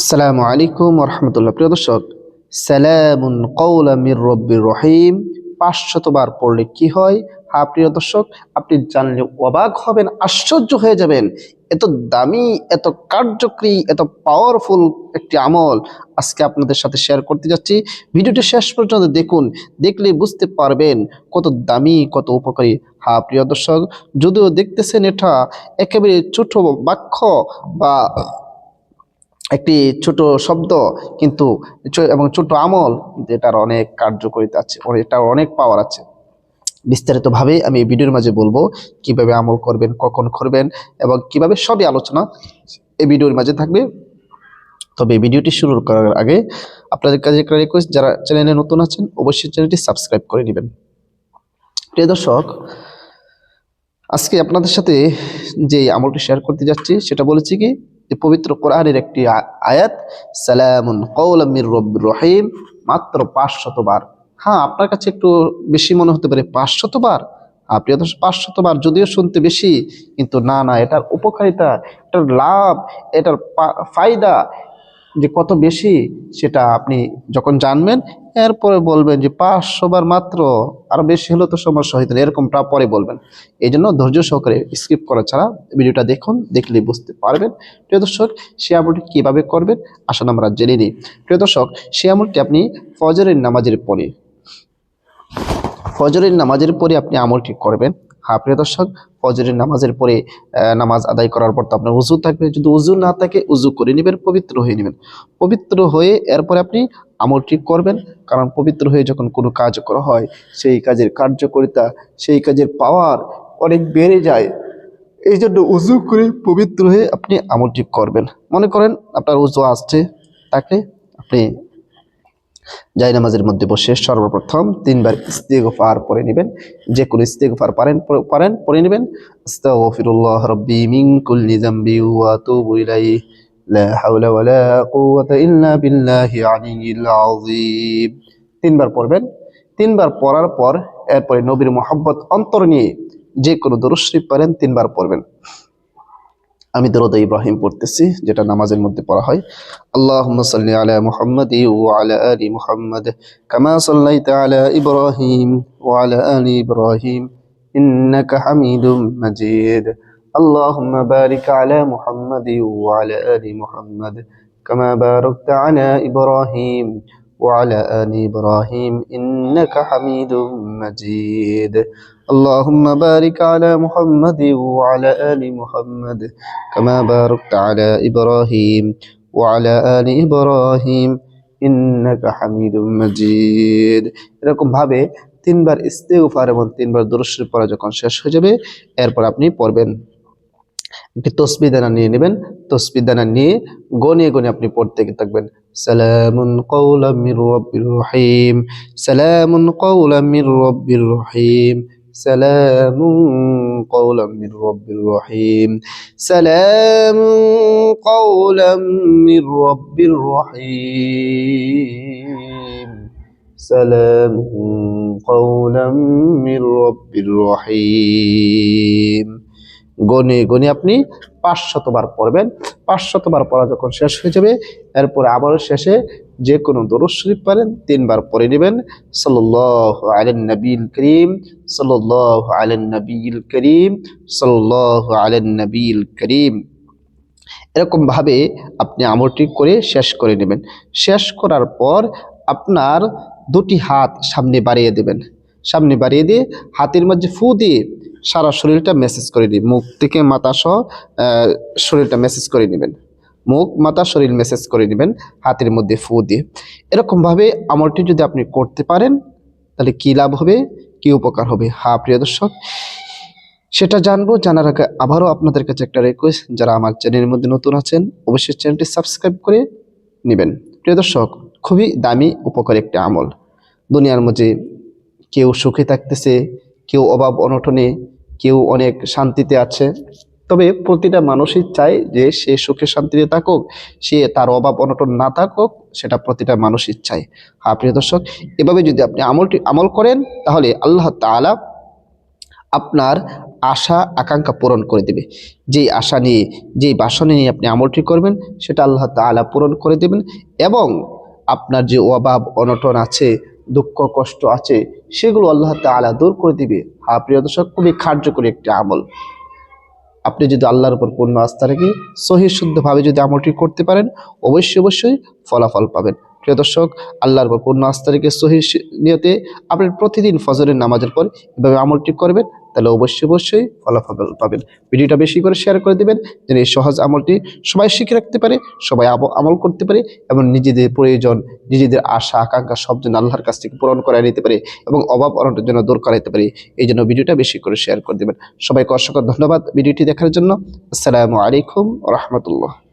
আসসালামু আলাইকুম রহমতুল্লাহ প্রিয় দর্শক, সালামুন কৌলা মির রব্বির রহিম। পাঁচশতবার পড়লে কি হয়? হা, প্রিয় দর্শক, আপনি জানলে অবাক হবেন, আশ্চর্য হয়ে যাবেন। এত দামি, এত কার্যকরী, এত পাওয়ারফুল একটি আমল আজকে আপনাদের সাথে শেয়ার করতে যাচ্ছি। ভিডিওটি শেষ পর্যন্ত দেখুন, দেখলে বুঝতে পারবেন কত দামি, কত উপকারী। হা, প্রিয় দর্শক, যদিও দেখতেছেন এটা একেবারে ছোট বাক্য বা একটি ছোট শব্দ কিন্তু এবং ছোট আমল এটার অনেক কার্যকরিতা আছে এটার অনেক পাওয়ার আছে। বিস্তারিতভাবে আমি এই ভিডিওর মাঝে বলব কীভাবে আমল করবেন, কখন করবেন এবং কীভাবে সবই আলোচনা এই ভিডিওর মাঝে থাকবে। তবে ভিডিওটি শুরু করার আগে আপনাদের কাছে একটা রিকোয়েস্ট যারা চ্যানেলে নতুন আছেন অবশ্যই চ্যানেলটি সাবস্ক্রাইব করে নেবেন। প্রিয় দর্শক, আজকে আপনাদের সাথে যে আমলটি শেয়ার করতে যাচ্ছি সেটা বলেছি কি পবিত্র কোরআনের একটি আয়াত, সালামুন কৌলামির রব্বুর রহিম, মাত্র পাঁচশতবার হ্যাঁ আপনার কাছে একটু বেশি মনে হতে পারে পাঁচশতবার আপনি প্রিয় দর্শক পাঁচশতবার যদিও শুনতে বেশি, কিন্তু না না, এটার উপকারিতা, এটার লাভ, এটার ফায়দা যে কত বেশি সেটা আপনি যখন জানবেন, এরপরে বলবেন যে পাঁচশো বার মাত্র আরও বেশি হলে তো সমস্যা হইতো এরকমটা পরে বলবেন। এই জন্য ধৈর্য সহকারে স্কিপ করা ছাড়া ভিডিওটা দেখুন দেখলে বুঝতে পারবেন। প্রিয় দর্শক সে আমলটি কীভাবে করবেন আসলে আমরা জেনে নিই। প্রিয় দর্শক সে আমলটি আপনি ফজরের নামাজের পরে ফজরের নামাজের পরে আপনি আমলটি করবেন। হ্যাঁ প্রিয় দর্শক, ফজরের নামাজের পরে নামাজ আদায় করার পর তো আপনার উজু থাকবে। যদি উজু না থাকে, উজু করে নেবেন, পবিত্র হয়ে নেবেন। পবিত্র হয়ে এরপরে আপনি আমলটি করবেন। কারণ পবিত্র হয়ে যখন কোনো কাজ করা হয়, সেই কাজের কার্যকারিতা, সেই কাজের পাওয়ার অনেক বেড়ে যায়। এই জন্য উজু করে পবিত্র হয়ে আপনি আমলটি করবেন। মনে করেন আপনার উজু আসছে, তাকে আপনি জাই নামাজের মধ্যে বসে সর্বপ্রথম তিনবার ইস্তেগফার পরে নেবেন। যে কোনো ইস্তেগফার পারেন পারেন পরে নেবেন। আস্তাগফিরুল্লাহ রাব্বি মিন কুল্লি যামবি ওয়া আতুবু ইলাইহি। লা হাওলা ওয়ালা কুওয়াতা ইল্লা বিল্লাহি আলিয়্যিল আযীম। তিনবার পড়বেন। তিনবার পড়ার পর এরপরে নবীর মোহাব্বত অন্তর নিয়ে যে কোনো দরুদ পারেন, তিনবার পড়বেন। আমি দরুদ ইব্রাহিম পড়তেছি যেটা নামাজের মধ্যে পড়া হয় اللهم صل على محمد وعلى آل محمد كما صليت على إبراهيم وعلى آل إبراهيم إنك حميد مجيد اللهم بارك على محمد وعلى آل محمد كما باركت على إبراهيم وعلى آل إبراهيم إنك حميد مجيد اللهم بارك على محمد وعلى آل محمد كما باركت على إبراهيم وعلى آل إبراهيم إنك حميد مجيد এরকম ভাবে তিনবার ইস্তেগফার এবং তিনবার দরুদ শরীফ পড়া যখন শেষ হয়ে যাবে এরপর আপনি পড়বেন একটি তসবি দানা নিয়ে নেবেন তসবি দানা নিয়ে গনে গনে আপনি পড়তে থাকবেন সালামুন কওলাম মির রব্বির রহিম সালামুন কওলাম মির রব্বির রহিম سلام قولا من رب رحيم سلام قولا من رب رحيم سلام قولا من رب رحيم গনে গনে আপনি পাঁচশতবার পড়বেন পাঁচশতবার পড়া যখন শেষ হয়ে যাবে এরপরে আবারও শেষে যে কোনো দরুদ শরীফ পারেন, তিনবার পড়ে নেবেন। সাল্লাল্লাহু আলাইহি নবীল করিম, সাল্লাল্লাহু আলাইহি নবীল করিম, সাল্লাল্লাহু আলাইহি নবীল করিম। এরকম ভাবে আপনি আমলটি করে শেষ করে নেবেন। শেষ করার পর আপনার দুটি হাত সামনে বাড়িয়ে দেবেন। সামনে বাড়িয়ে দিয়ে হাতের মধ্যে ফু দিয়ে সারা শরীরটা মেসেজ করে দিন মুখ থেকে মাথা সহ শরীরটা মেসেজ করে নেবেন। মুখ, মাথা, শরীর মেসেজ করে নেবেন হাতের মধ্যে ফু দিয়ে। এরকমভাবে আমলটি যদি আপনি করতে পারেন, তাহলে কী লাভ হবে? কী উপকার হবে? হা, প্রিয় দর্শক, সেটা জানব, জানার আগে আবারও আপনাদের কাছে একটা রিকোয়েস্ট যারা আমার চ্যানেলের মধ্যে নতুন আছেন, অবশ্যই চ্যানেলটি সাবস্ক্রাইব করে নেবেন। প্রিয় দর্শক, খুবই দামি, উপকারী একটা আমল। দুনিয়ার মধ্যে কেউ সুখে থাকতেছে, কেউ অভাব অনটনে, কেউ অনেক শান্তিতে আছে। তবে প্রতিটা মানুষই চায় যে সে সুখে শান্তিতে থাকুক, সে তার অভাব অনটন না থাকুক, সেটা প্রতিটা মানুষই চায়। হ্যাঁ প্রিয় দর্শক, এভাবে যদি আপনি আমলটি, আমল করেন, তাহলে আল্লাহ তাআলা আপনার আশা, আকাঙ্ক্ষা পূরণ করে দেবে। যেই আশা নিয়ে, যেই বাসনে নিয়ে আপনি আমলটি করবেন, সেটা আল্লাহ তাআলা পূরণ করে দেবেন এবং আপনার যে অভাব, অনটন আছে, দুঃখ, কষ্ট আছে, সেগুলো আল্লাহ তাআলা দূর করে দিবে। হ্যাঁ প্রিয় দর্শক, খুবই কার্যকরী একটি আমল। আপনি যদি আল্লাহর উপর পূর্ণ আস্থা রেখে সহি শুদ্ধভাবে যদি আমলটি করতে পারেন, অবশ্যই অবশ্যই ফলাফল পাবেন। প্রিয় দর্শক, আল্লাহর উপর পূর্ণ আস্থা রেখে সহি নিয়তে আপনি প্রতিদিন ফজরের নামাজের পর এভাবে আমলটি করবেন। তাহলে অবশ্যই অবশ্যই ফলাফল পাবেন। ভিডিওটা বেশি করে শেয়ার করে দিবেন, যেন এই সহজ আমলটি সবাই শিখে রাখতে পারে, সবাই আমল করতে পারে এবং নিজেদের প্রয়োজন, নিজেদের আশা, আকাঙ্ক্ষা সব যেন আল্লাহর কাছ থেকে পূরণ করে নিতে পারে এবং অভাব অনটনের জন্য দূর করাইতে পারে। এই জন্য ভিডিওটা বেশি করে শেয়ার করে দেবেন। সবাইকে অসংখ্য ধন্যবাদ ভিডিওটি দেখার জন্য। আসসালামু আলাইকুম রহমতুল্লাহ।